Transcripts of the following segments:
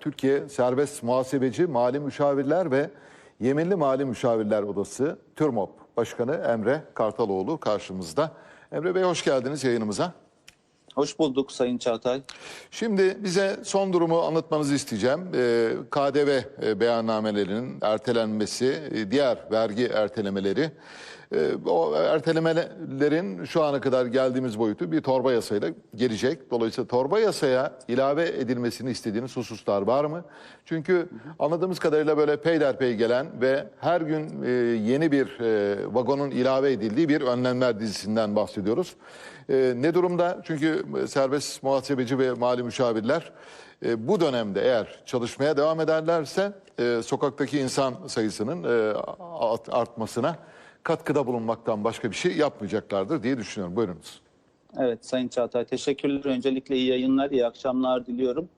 Türkiye Serbest Muhasebeci Mali Müşavirler ve Yeminli Mali Müşavirler Odası TÜRMOP Başkanı Emre Kartaloğlu karşımızda. Emre Bey hoş geldiniz yayınımıza. Hoş bulduk Sayın Çağatay. Şimdi bize son durumu anlatmanızı isteyeceğim. Ee, KDV e, beyannamelerinin ertelenmesi, e, diğer vergi ertelemeleri. E, O ertelemelerin şu ana kadar geldiğimiz boyutu bir torba yasayla gelecek. Dolayısıyla torba yasaya ilave edilmesini istediğiniz hususlar var mı? Çünkü anladığımız kadarıyla böyle peyderpey gelen ve her gün e, yeni bir e, vagonun ilave edildiği bir önlemler dizisinden bahsediyoruz. E, ne durumda? Çünkü serbest muhasebeci ve mali müşavirler bu dönemde eğer çalışmaya devam ederlerse sokaktaki insan sayısının art- artmasına katkıda bulunmaktan başka bir şey yapmayacaklardır diye düşünüyorum. Buyurunuz. Evet Sayın Çağatay teşekkürler. Öncelikle iyi yayınlar, iyi akşamlar diliyorum.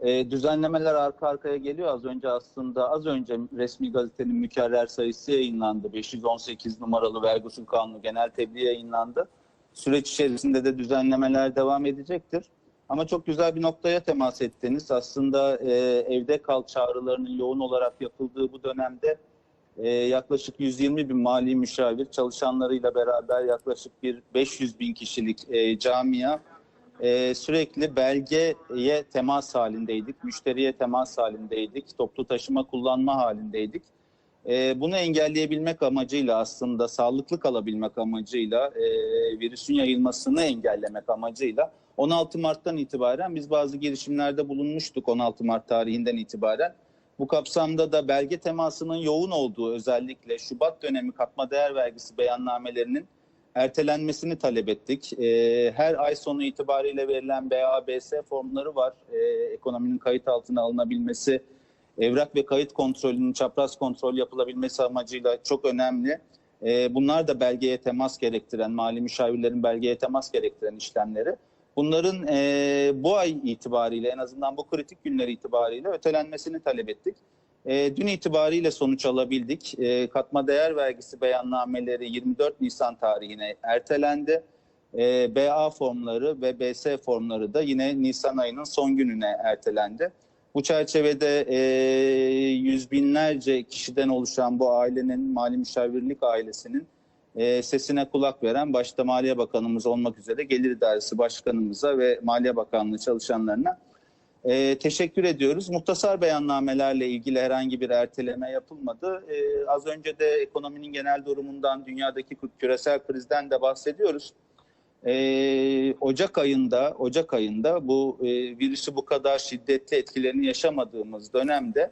Ee, düzenlemeler arka arkaya geliyor. Az önce aslında az önce resmi gazetenin mükerrer sayısı yayınlandı. 518 numaralı vergi usul kanunu genel tebliğ yayınlandı. Süreç içerisinde de düzenlemeler devam edecektir. Ama çok güzel bir noktaya temas ettiniz. Aslında e, evde kal çağrılarının yoğun olarak yapıldığı bu dönemde e, yaklaşık 120 bin mali müşavir çalışanlarıyla beraber yaklaşık bir 500 bin kişilik e, camia e, sürekli belgeye temas halindeydik, müşteriye temas halindeydik, toplu taşıma kullanma halindeydik. E, bunu engelleyebilmek amacıyla aslında sağlıklı kalabilmek amacıyla e, virüsün yayılmasını engellemek amacıyla 16 Mart'tan itibaren biz bazı girişimlerde bulunmuştuk 16 Mart tarihinden itibaren. Bu kapsamda da belge temasının yoğun olduğu özellikle Şubat dönemi katma değer vergisi beyannamelerinin ertelenmesini talep ettik. Ee, her ay sonu itibariyle verilen BABS formları var. Ee, ekonominin kayıt altına alınabilmesi, evrak ve kayıt kontrolünün çapraz kontrol yapılabilmesi amacıyla çok önemli. Ee, bunlar da belgeye temas gerektiren, mali müşavirlerin belgeye temas gerektiren işlemleri. Bunların e, bu ay itibariyle en azından bu kritik günler itibariyle ötelenmesini talep ettik. E, dün itibariyle sonuç alabildik. E, katma değer vergisi beyannameleri 24 Nisan tarihine ertelendi. E, BA formları ve BS formları da yine Nisan ayının son gününe ertelendi. Bu çerçevede e, yüz binlerce kişiden oluşan bu ailenin, mali müşavirlik ailesinin e, sesine kulak veren başta Maliye Bakanımız olmak üzere Gelir İdaresi Başkanımıza ve Maliye Bakanlığı çalışanlarına e, teşekkür ediyoruz. Muhtasar beyannamelerle ilgili herhangi bir erteleme yapılmadı. E, az önce de ekonominin genel durumundan, dünyadaki küresel krizden de bahsediyoruz. Ocak ayında, Ocak ayında bu virüsü bu kadar şiddetli etkilerini yaşamadığımız dönemde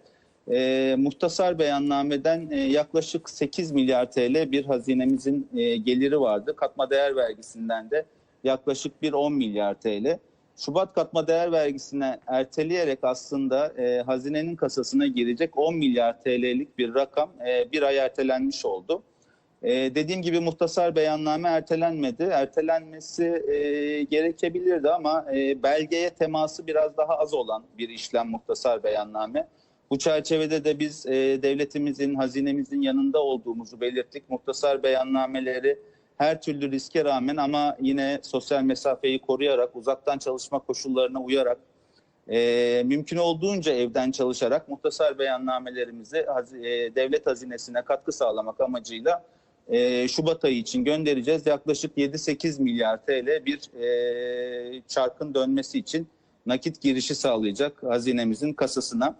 e, muhtasar beyannameden e, yaklaşık 8 milyar TL bir hazinemizin e, geliri vardı. Katma değer vergisinden de yaklaşık bir 10 milyar TL. Şubat katma değer vergisine erteleyerek aslında e, hazinenin kasasına girecek 10 milyar TL'lik bir rakam e, bir ay ertelenmiş oldu. E, dediğim gibi muhtasar beyanname ertelenmedi. Ertelenmesi e, gerekebilirdi ama e, belgeye teması biraz daha az olan bir işlem muhtasar beyanname. Bu çerçevede de biz e, devletimizin, hazinemizin yanında olduğumuzu belirttik. Muhtasar beyannameleri her türlü riske rağmen ama yine sosyal mesafeyi koruyarak, uzaktan çalışma koşullarına uyarak, e, mümkün olduğunca evden çalışarak muhtasar beyannamelerimizi e, devlet hazinesine katkı sağlamak amacıyla e, Şubat ayı için göndereceğiz. Yaklaşık 7-8 milyar TL bir e, çarkın dönmesi için nakit girişi sağlayacak hazinemizin kasasına.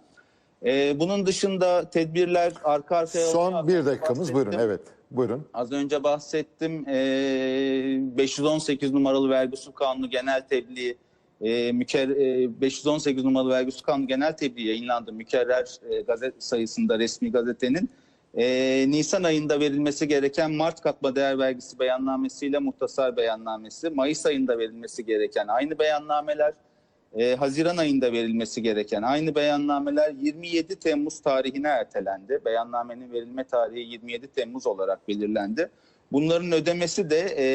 Ee, bunun dışında tedbirler arka arkaya... Son bir dakikamız buyurun. bahsettim. Evet buyurun. Az önce bahsettim. Ee, 518 numaralı vergi usul kanunu genel tebliği e, müker, e, 518 numaralı vergi usul kanunu genel tebliği yayınlandı. Mükerrer e, gazet sayısında resmi gazetenin. E, Nisan ayında verilmesi gereken Mart katma değer vergisi beyannamesiyle muhtasar beyannamesi, Mayıs ayında verilmesi gereken aynı beyannameler, e, Haziran ayında verilmesi gereken aynı beyannameler 27 Temmuz tarihine ertelendi. Beyannamenin verilme tarihi 27 Temmuz olarak belirlendi. Bunların ödemesi de e,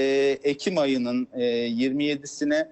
Ekim ayının e, 27'sine,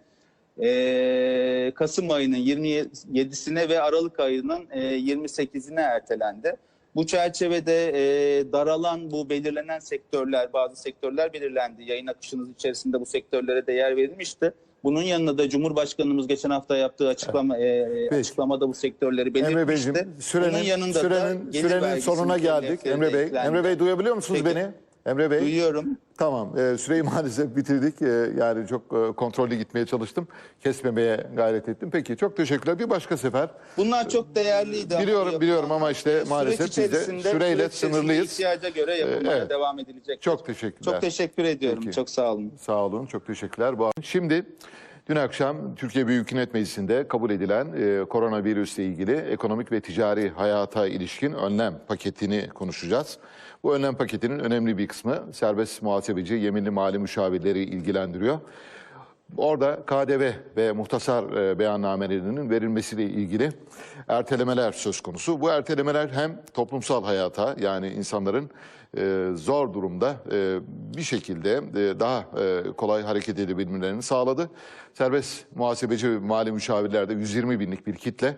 e, Kasım ayının 27'sine ve Aralık ayının e, 28'ine ertelendi. Bu çerçevede e, daralan bu belirlenen sektörler, bazı sektörler belirlendi. Yayın akışınız içerisinde bu sektörlere de yer verilmişti. Bunun yanında da Cumhurbaşkanımız geçen hafta yaptığı açıklama e, Peki. açıklamada bu sektörleri Emre belirtmişti. Beyciğim Bunun sürenin, yanında da sürenin, gelir sürenin sonuna geldik. Emre Bey, eklendi. Emre Bey duyabiliyor musunuz Peki. beni? Emre Bey. Duyuyorum. Tamam. E, süreyi maalesef bitirdik. E, yani çok e, kontrollü gitmeye çalıştım. Kesmemeye gayret ettim. Peki çok teşekkürler. Bir başka sefer. Bunlar çok değerliydi. Biliyorum, biliyorum ama işte Süreç maalesef biz de süreyle süreç sınırlıyız. ihtiyaca göre yapılmaya evet. devam edilecek. Çok teşekkürler. Çok teşekkür ediyorum. Peki. Çok sağ olun. Sağ olun, çok teşekkürler. Şimdi dün akşam Türkiye Büyük Millet Meclisi'nde kabul edilen e, koronavirüsle ilgili ekonomik ve ticari hayata ilişkin önlem paketini konuşacağız. Bu önlem paketinin önemli bir kısmı serbest muhasebeci, yeminli mali müşavirleri ilgilendiriyor. Orada KDV ve muhtasar e, beyannamelerinin verilmesiyle ilgili ertelemeler söz konusu. Bu ertelemeler hem toplumsal hayata yani insanların e, zor durumda e, bir şekilde daha kolay hareket edebilmelerini sağladı. Serbest muhasebeci ve mali müşavirlerde 120 binlik bir kitle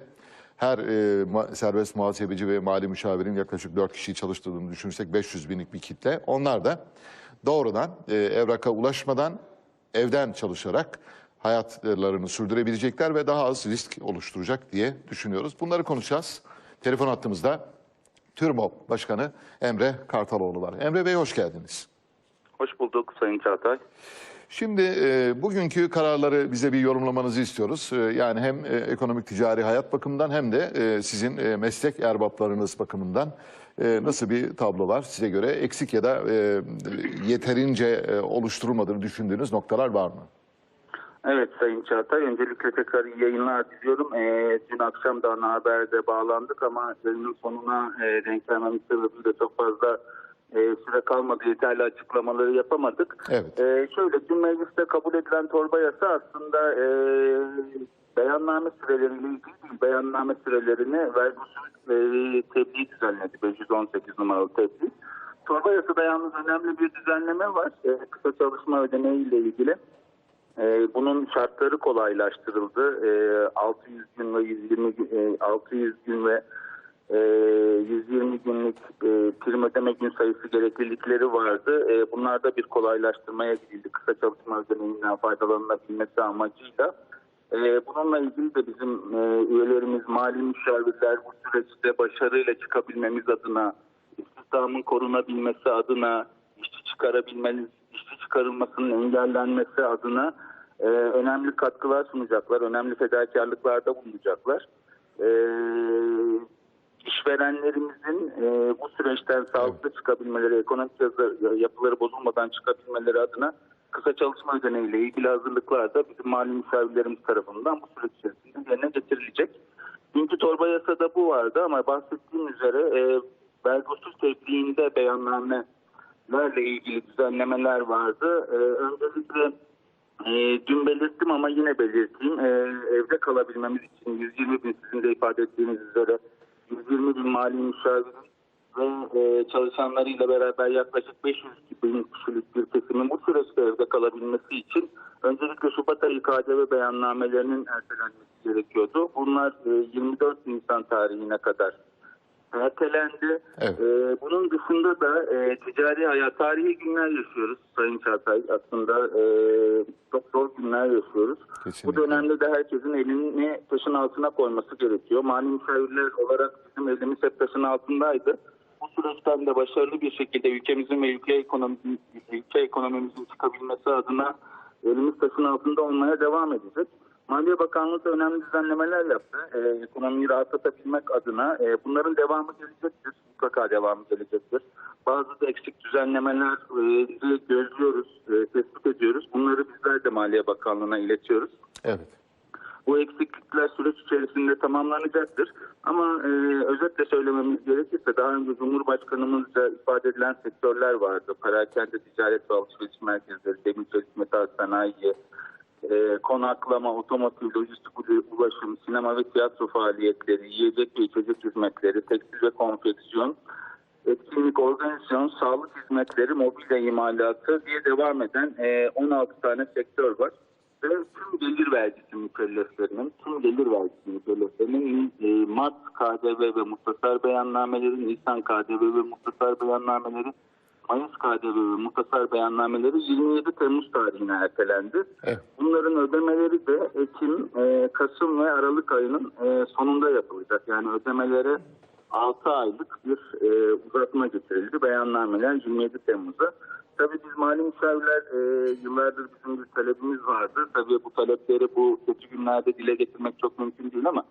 her e, ma- serbest muhasebeci ve mali müşavirin yaklaşık 4 kişiyi çalıştırdığını düşünürsek 500 binlik bir kitle. Onlar da doğrudan e, evraka ulaşmadan evden çalışarak hayatlarını sürdürebilecekler ve daha az risk oluşturacak diye düşünüyoruz. Bunları konuşacağız. Telefon hattımızda TÜRMOP Başkanı Emre Kartaloğlu var. Emre Bey hoş geldiniz. Hoş bulduk Sayın Çağatay. Şimdi e, bugünkü kararları bize bir yorumlamanızı istiyoruz. E, yani hem e, ekonomik ticari hayat bakımından hem de e, sizin e, meslek erbaplarınız bakımından e, nasıl bir tablo var size göre? Eksik ya da e, yeterince e, oluşturulmadığını düşündüğünüz noktalar var mı? Evet Sayın Çağatay, öncelikle tekrar iyi yayınlar diliyorum. Ee, dün akşam da ana haberde bağlandık ama yayının sonuna e, denk sebebiyle çok fazla e, süre kalmadı, yeterli açıklamaları yapamadık. Evet. Ee, şöyle, dün mecliste kabul edilen torba yasa aslında e, beyanname süreleriyle ilgili beyanname sürelerini vergi usul e, tebliğ düzenledi, 518 numaralı tebliğ. Torba yasada yalnız önemli bir düzenleme var, e, kısa çalışma ödeneği ile ilgili. Ee, bunun şartları kolaylaştırıldı. Ee, 600 gün ve 120 gün- e, 600 gün ve e, 120 günlük e, prim ödeme gün sayısı gereklilikleri vardı. E, bunlarda bir kolaylaştırmaya gidildi. Kısa çalışma ödeneğinden faydalanabilmesi amacıyla. E, bununla ilgili de bizim e, üyelerimiz, mali müşavirler bu süreçte başarıyla çıkabilmemiz adına, istihdamın korunabilmesi adına, işçi çıkarabilmeniz, işçi çıkarılmasının engellenmesi adına e, önemli katkılar sunacaklar, önemli fedakarlıklarda bulunacaklar. E, işverenlerimizin e, bu süreçten sağlıklı çıkabilmeleri, ekonomik yapıları bozulmadan çıkabilmeleri adına kısa çalışma ödeneğiyle ilgili hazırlıklar da bizim mali müşavirlerimiz tarafından bu süreç içerisinde yerine getirilecek. Dünkü torba yasada bu vardı ama bahsettiğim üzere e, vergi usul tebliğinde beyannamelerle ilgili düzenlemeler vardı. E, öncelikle e, dün belirttim ama yine belirteyim. E, evde kalabilmemiz için 120 bin sizin de ifade ettiğiniz üzere 120 bin mali müşavirin ve e, çalışanlarıyla beraber yaklaşık 500 bin kişilik bir kesimin bu süreçte evde kalabilmesi için öncelikle Şubat ayı KDV beyannamelerinin ertelenmesi gerekiyordu. Bunlar e, 24 Nisan tarihine kadar ertelendi. Evet. Ee, bunun dışında da e, ticari hayat, tarihi günler yaşıyoruz Sayın Çağatay. Aslında e, çok zor günler yaşıyoruz. Kesinlikle. Bu dönemde de herkesin elini taşın altına koyması gerekiyor. Mali müşavirler olarak bizim elimiz hep taşın altındaydı. Bu süreçten de başarılı bir şekilde ülkemizin ve ülke, ekonomi, ülke ekonomimizin çıkabilmesi adına elimiz taşın altında olmaya devam edecek. Maliye Bakanlığı da önemli düzenlemeler yaptı. Ee, ekonomiyi rahatlatabilmek adına e, bunların devamı gelecektir. Mutlaka devamı gelecektir. Bazı da eksik düzenlemeler e, gözlüyoruz, e, tespit ediyoruz. Bunları bizler de Maliye Bakanlığı'na iletiyoruz. Evet. Bu eksiklikler süreç içerisinde tamamlanacaktır. Ama e, özetle söylememiz gerekirse daha önce Cumhurbaşkanımızca ifade edilen sektörler vardı. Perakende ticaret ve alışveriş merkezleri, demir metal sanayi, e, konaklama, otomotiv, lojistik ulaşım, sinema ve tiyatro faaliyetleri, yiyecek ve içecek hizmetleri, tekstil ve konfeksiyon, etkinlik, organizasyon, sağlık hizmetleri, mobilya imalatı diye devam eden e, 16 tane sektör var. Ve tüm gelir vergisi mükelleflerinin, tüm gelir vergisi mükelleflerinin e, Mart KDV ve muhtasar beyannameleri, Nisan KDV ve muhtasar beyannameleri, Mayıs KDV ve muhtasar beyannameleri 27 Temmuz tarihine ertelendi. Evet. Bunların ödemeleri de Ekim, e, Kasım ve Aralık ayının e, sonunda yapılacak. Yani ödemelere 6 aylık bir e, uzatma getirildi. Beyannameler 27 Temmuz'a. Tabii biz mali müşavirler e, yıllardır bizim bir talebimiz vardı. Tabii bu talepleri bu kötü günlerde dile getirmek çok mümkün değil ama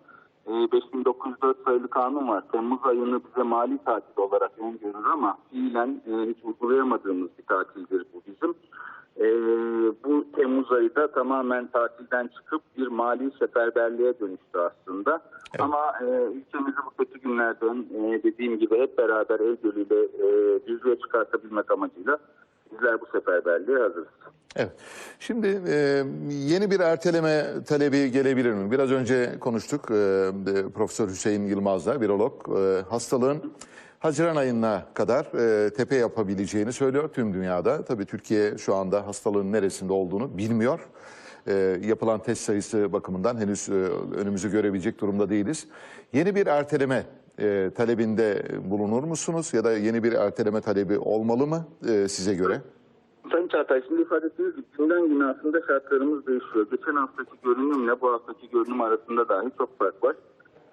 e, 5904 sayılı kanun var. Temmuz ayını bize mali tatil olarak öngörür ama fiilen e, hiç uygulayamadığımız bir tatildir bu bizim. E, bu Temmuz ayı da tamamen tatilden çıkıp bir mali seferberliğe dönüştü aslında. Ama e, ülkemizi bu kötü günlerden e, dediğim gibi hep beraber el birliğiyle e, düzlüğe çıkartabilmek amacıyla bizler bu seferberliğe hazırız. Evet. Şimdi e, yeni bir erteleme talebi gelebilir mi? Biraz önce konuştuk e, Profesör Hüseyin Yılmaz'la, virolog. E, hastalığın Haziran ayına kadar e, tepe yapabileceğini söylüyor tüm dünyada. Tabii Türkiye şu anda hastalığın neresinde olduğunu bilmiyor. E, yapılan test sayısı bakımından henüz e, önümüzü görebilecek durumda değiliz. Yeni bir erteleme e, talebinde bulunur musunuz? Ya da yeni bir erteleme talebi olmalı mı e, size göre? Sayın Çağatay şimdi ifade ettiğiniz gibi günden güne aslında şartlarımız değişiyor. Geçen haftaki görünümle bu haftaki görünüm arasında dahi çok fark var.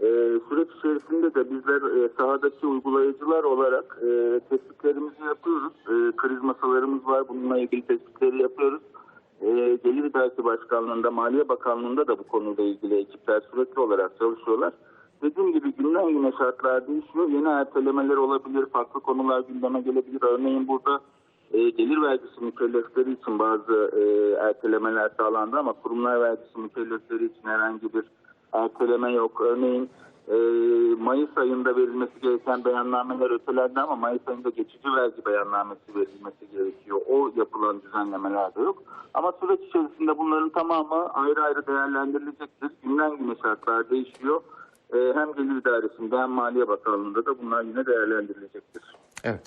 Ee, süreç içerisinde de bizler e, sahadaki uygulayıcılar olarak e, tespitlerimizi yapıyoruz. E, kriz masalarımız var. Bununla ilgili tespitleri yapıyoruz. E, Gelir İdaresi Başkanlığı'nda, Maliye Bakanlığı'nda da bu konuyla ilgili ekipler sürekli olarak çalışıyorlar. Dediğim gibi günden güne şartlar değişiyor. Yeni ertelemeler olabilir, farklı konular gündeme gelebilir. Örneğin burada e, gelir vergisi mükellefleri için bazı e, ertelemeler sağlandı ama kurumlar vergisi mükellefleri için herhangi bir erteleme yok. Örneğin e, Mayıs ayında verilmesi gereken beyannameler ötelendi ama Mayıs ayında geçici vergi beyannamesi verilmesi gerekiyor. O yapılan düzenlemeler de yok. Ama süreç içerisinde bunların tamamı ayrı ayrı değerlendirilecektir. Günden güne şartlar değişiyor. E, hem Gelir İdaresi'nde hem Maliye Bakanlığı'nda da bunlar yine değerlendirilecektir. Evet.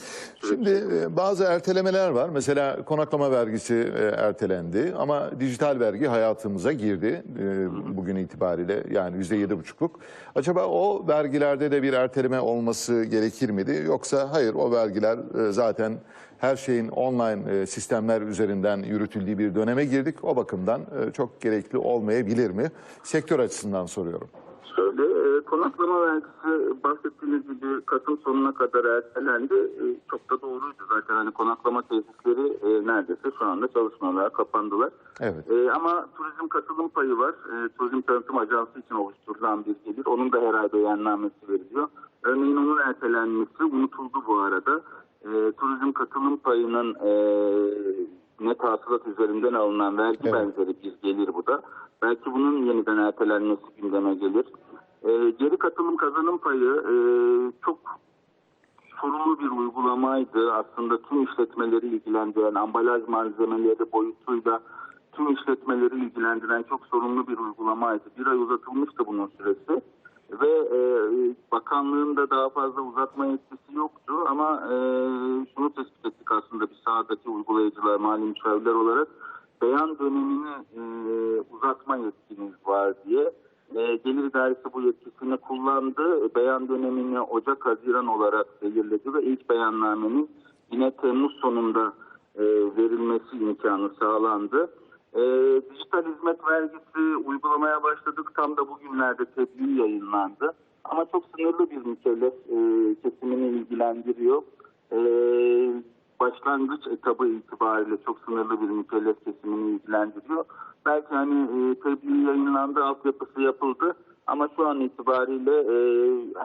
Şimdi e, bazı ertelemeler var. Mesela konaklama vergisi e, ertelendi ama dijital vergi hayatımıza girdi e, bugün itibariyle yani yüzde yedi buçukluk. Acaba o vergilerde de bir erteleme olması gerekir miydi? Yoksa hayır o vergiler zaten her şeyin online sistemler üzerinden yürütüldüğü bir döneme girdik. O bakımdan çok gerekli olmayabilir mi? Sektör açısından soruyorum. Şöyle konaklama vergisi bahsettiğiniz gibi Kasım sonuna kadar ertelendi. E, çok da doğruydu zaten hani konaklama tesisleri e, neredeyse şu anda çalışmalar kapandılar. Evet. E, ama turizm katılım payı var. E, turizm tanıtım ajansı için oluşturulan bir gelir. Onun da herhalde beyannamesi veriliyor. Örneğin onun ertelenmesi unutuldu bu arada. E, turizm katılım payının e, net hasılat üzerinden alınan vergi Evet. benzeri bir gelir bu da. Belki bunun yeniden ertelenmesi gündeme gelir. E, geri katılım kazanım payı e, çok sorumlu bir uygulamaydı. Aslında tüm işletmeleri ilgilendiren, ambalaj malzemeleri boyutuyla tüm işletmeleri ilgilendiren çok sorumlu bir uygulamaydı. Bir ay uzatılmıştı bunun süresi. Ve e, bakanlığın da daha fazla uzatma yetkisi yoktu ama e, şunu tespit ettik aslında bir sahadaki uygulayıcılar, mali müşavirler olarak beyan dönemini e, uzatma yetkiniz var diye. Gelir İdaresi bu yetkisini kullandı. Beyan dönemini Ocak-Haziran olarak belirledi ve ilk beyannamenin yine Temmuz sonunda e, verilmesi imkanı sağlandı. E, dijital hizmet vergisi uygulamaya başladık. Tam da bugünlerde tebliğ yayınlandı. Ama çok sınırlı bir mükellef e, kesimini ilgilendiriyor. E, başlangıç etabı itibariyle çok sınırlı bir mükellef kesimini ilgilendiriyor. Belki hani e, tebliğ yayınlandı, altyapısı yapıldı ama şu an itibariyle e,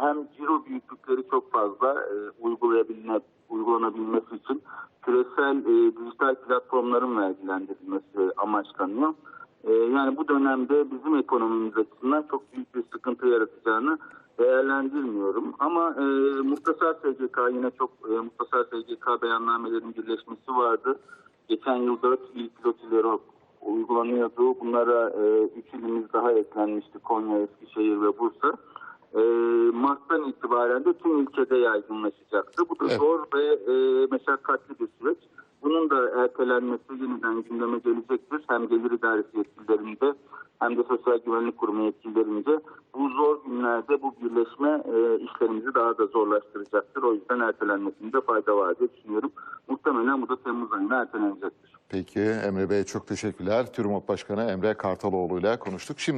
hem ciro büyüklükleri çok fazla e, uygulayabilme, uygulanabilmesi için küresel e, dijital platformların vergilendirilmesi amaçlanıyor. E, yani bu dönemde bizim ekonomimiz açısından çok büyük bir sıkıntı yaratacağını değerlendirmiyorum. Ama e, Muhtasar SGK yine çok e, Muhtasar SGK beyannamelerin birleşmesi vardı. Geçen yıl 4 il pilotileri uygulanıyordu. Bunlara 3 ilimiz daha eklenmişti. Konya, Eskişehir ve Bursa. E, Mart'tan itibaren de tüm ülkede yaygınlaşacaktı. Bu da Evet. zor ve e, meşakkatli bir süreç. Bunun da ertelenmesi yeniden gündeme gelecektir. Hem gelir idaresi yetkililerinde hem de Sosyal Güvenlik Kurumu yetkililerince bu zor günlerde bu birleşme e, işlerimizi daha da zorlaştıracaktır. O yüzden ertelenmesinde fayda var diye düşünüyorum. Muhtemelen bu da Temmuz ayına ertelenecektir. Peki Emre Bey çok teşekkürler. TÜRMOP Başkanı Emre Kartaloğlu ile konuştuk. Şimdi